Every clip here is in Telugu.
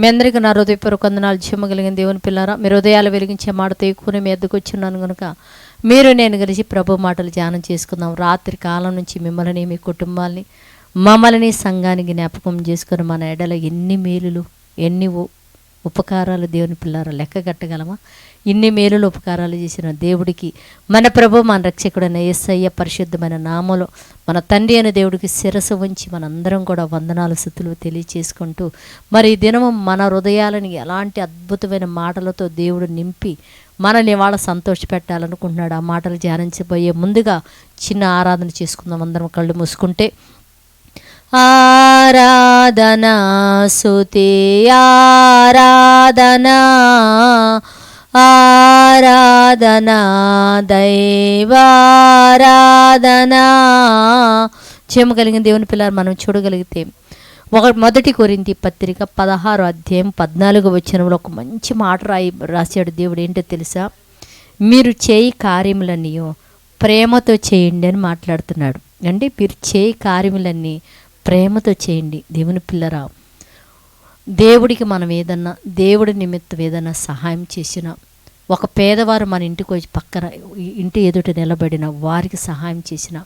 మీ అందరికీ నా హృదయపూర్వక వందనాలు. జీవము కలిగిన దేవుని పిల్లారా మీరు హృదయాలు వెలిగించే మాటతో తీయకుని మీ ఎద్దుకు వచ్చిన్నాను కనుక మీరు నేను కలిసి ప్రభు మాటలు ధ్యానం చేసుకుందాం. రాత్రి కాలం నుంచి మిమ్మల్ని మీ కుటుంబాల్ని మమ్మల్ని సంఘానికి జ్ఞాపకం చేసుకుని మన ఎడల ఎన్ని మేలులు ఎన్ని ఉపకారాలు దేవుని పిల్లారా లెక్క కట్టగలమా? ఇన్ని మేలులు ఉపకారాలు చేసిన దేవుడికి మన ప్రభు మన రక్షకుడైన యేసయ్య పరిశుద్ధమైన నామలో మన తండ్రి అయిన దేవుడికి శిరసు ఉంచి మనందరం కూడా వందనాలు స్థుతులు తెలియచేసుకుంటూ మరి ఈ దినము మన హృదయాలని ఎలాంటి అద్భుతమైన మాటలతో దేవుడు నింపి మనల్ని వాళ్ళ సంతోష పెట్టాలనుకుంటున్నాడు ఆ మాటలు ధ్యానించబోయే ముందుగా చిన్న ఆరాధన చేసుకుందాం. అందరం కళ్ళు మూసుకుంటే ఆరాధనా సుతి ఆరాధనా ఆరాధనా దైవారాధనా. క్షేమ కలిగిన దేవుని పిల్లలు మనం చూడగలిగితే ఒక మొదటి కొరింతి పత్రిక పదహారు అధ్యాయం పద్నాలుగు వచ్చినంలో ఒక మంచి మాట రాయి రాశాడు దేవుడు. ఏంటో తెలుసా? మీరు చేయి కార్యములన్నీ ప్రేమతో చేయండి అని మాట్లాడుతున్నాడు. అంటే మీరు చేయి కార్యములన్నీ ప్రేమతో చేయండి. దేవుని పిల్లరా దేవుడికి మనం ఏదన్నా దేవుడి నిమిత్తం ఏదన్నా సహాయం చేసినా ఒక పేదవారు మన ఇంటికి వచ్చి పక్కన ఇంటి ఎదుట నిలబడిన వారికి సహాయం చేసిన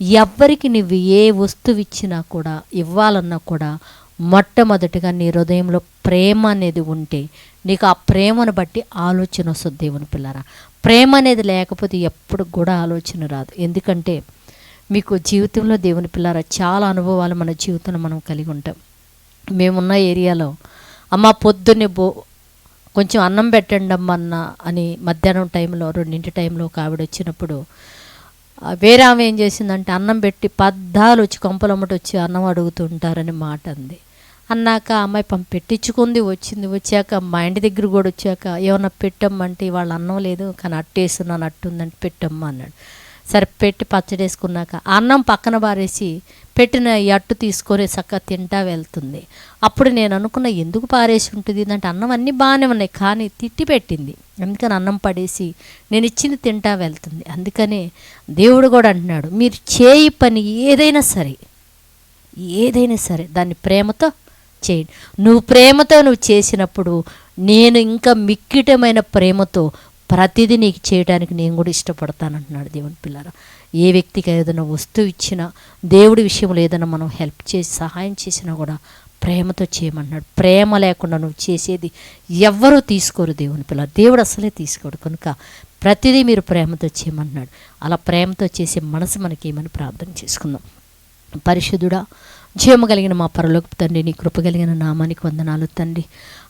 ఎవ్వరికి నువ్వు ఏ వస్తువు ఇచ్చినా కూడా ఇవ్వాలన్నా కూడా మొట్టమొదటిగా నీ హృదయంలో ప్రేమ అనేది ఉంటే నీకు ఆ ప్రేమను బట్టి ఆలోచన వస్తుంది దేవుని పిల్లరా. ప్రేమ అనేది లేకపోతే ఎప్పుడు కూడా ఆలోచన రాదు. ఎందుకంటే మీకు జీవితంలో దేవుని పిల్లరా చాలా అనుభవాలు మన జీవితంలో మనం కలిగి ఉంటాం. మేమున్న ఏరియాలో అమ్మ పొద్దున్నే బో కొంచెం అన్నం పెట్టండి అమ్మన్న అని మధ్యాహ్నం టైంలో రెండింటి టైంలో ఒక ఆవిడ వచ్చినప్పుడు వేరే ఆమె ఏం చేసిందంటే అన్నం పెట్టి పద్దాలు వచ్చి కొంపలమ్మటి వచ్చి అన్నం అడుగుతుంటారని మాట అంది. అన్నాక అమ్మాయి పంపి పెట్టించుకుంది వచ్చింది. వచ్చాక మా ఇంటి దగ్గర కూడా వచ్చాక ఏమన్నా పెట్టమ్మంటే వాళ్ళ అన్నం లేదు కానీ అట్టేస్తున్నాను అట్టుందంటే పెట్టమ్మా అన్నాడు. సరిపెట్టి పచ్చడి వేసుకున్నాక అన్నం పక్కన పారేసి పెట్టిన ఈ అట్టు తీసుకొని చక్కగా తింటా వెళ్తుంది. అప్పుడు నేను అనుకున్న ఎందుకు పారేసి ఉంటుంది? అంటే అన్నం అన్నీ బాగానే ఉన్నాయి కానీ తిట్టి పెట్టింది. అందుకని అన్నం పడేసి నేను ఇచ్చింది తింటా వెళ్తుంది. అందుకనే దేవుడు కూడా అంటున్నాడు మీరు చేయి పని ఏదైనా సరే ఏదైనా సరే దాన్ని ప్రేమతో చేయండి. నువ్వు ప్రేమతో నువ్వు చేసినప్పుడు నేను ఇంకా మిక్కిటమైన ప్రేమతో ప్రతిదీ నీకు చేయడానికి నేను కూడా ఇష్టపడతాను అంటున్నాడు దేవుని పిల్లల ఏ వ్యక్తికి ఏదైనా వస్తువు ఇచ్చినా దేవుడి విషయంలో ఏదైనా మనం హెల్ప్ చేసి సహాయం చేసినా కూడా ప్రేమతో చేయమన్నాడు ప్రేమ లేకుండా నువ్వు చేసేది ఎవ్వరూ తీసుకోరు దేవుని పిల్ల దేవుడు అసలే తీసుకోడు. కనుక ప్రతిదీ మీరు ప్రేమతో చేయమన్నాడు అలా ప్రేమతో చేసే మనసు మనకి ప్రార్థన చేసుకుందాం. పరిశుద్ధుడా జీవము కలిగిన మా పరలోకి తండ్రి నీ కృప కలిగిన నామానికి వందనాలు తండ్రి.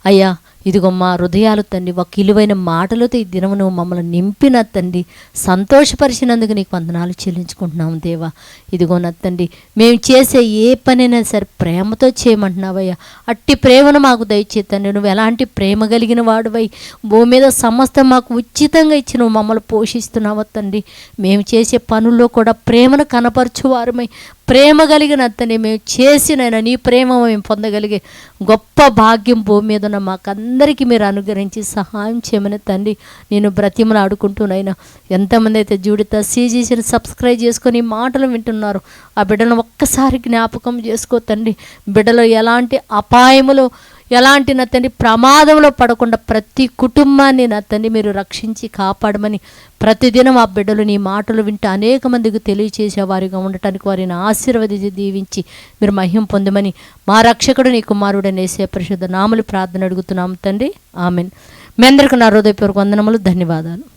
అయ్యా ఇదిగో మా హృదయాలు తండ్రి ఒక ఇలువైన మాటలతో ఈ దినమును నువ్వు మమ్మల్ని నింపిన తండ్రి సంతోషపరిచినందుకు నీకు వందనాలు చెల్లించుకుంటున్నాము దేవా. ఇదిగో నా తండ్రి మేము చేసే ఏ పనైనా సరే ప్రేమతో చేయమంటున్నావయ్యా. అట్టి ప్రేమను మాకు దయచే తండ్రి నువ్వు ఎలాంటి ప్రేమ కలిగిన వాడువై భూమి మీద సమస్త మాకు ఉచితంగా ఇచ్చి నువ్వు మమ్మల్ని పోషిస్తున్నావు తండ్రి. మేము చేసే పనుల్లో కూడా ప్రేమను కనపరచువారమై ప్రేమ కలిగిన తండ్రి మేము చేసినైనా నీ ప్రేమ మేము పొందగలిగే గొప్ప భాగ్యం భూమి మీద ఉన్న అందరికీ మీరు అనుగ్రహించి సహాయం చేయమని తండ్రి నేను బ్రతిమలు ఆడుకుంటున్నాయినా ఎంతమంది అయితే జూడిత సీజీసీని సబ్స్క్రైబ్ చేసుకొని మాటలు వింటున్నారు ఆ బిడ్డలను ఒక్కసారి జ్ఞాపకం చేసుకో తండ్రి. బిడ్డలో ఎలాంటి అపాయములు ఎలాంటి నా తండ్రి ప్రమాదంలో పడకుండా ప్రతి కుటుంబాన్ని నా తండ్రి మీరు రక్షించి కాపాడమని ప్రతిదినం ఆ బిడ్డలు నీ మాటలు వింటూ అనేక మందికి తెలియచేసే వారిగా ఉండటానికి వారిని ఆశీర్వదించి దీవించి మీరు మహిం పొందమని మా రక్షకుడు నీ కుమారుడు నేసే పరిశుద్ధ నాములు ప్రార్థన అడుగుతున్నాము తండ్రి. ఆమెన్. మీ అందరికీ నా హృదయపూర్వక వందనములు ధన్యవాదాలు.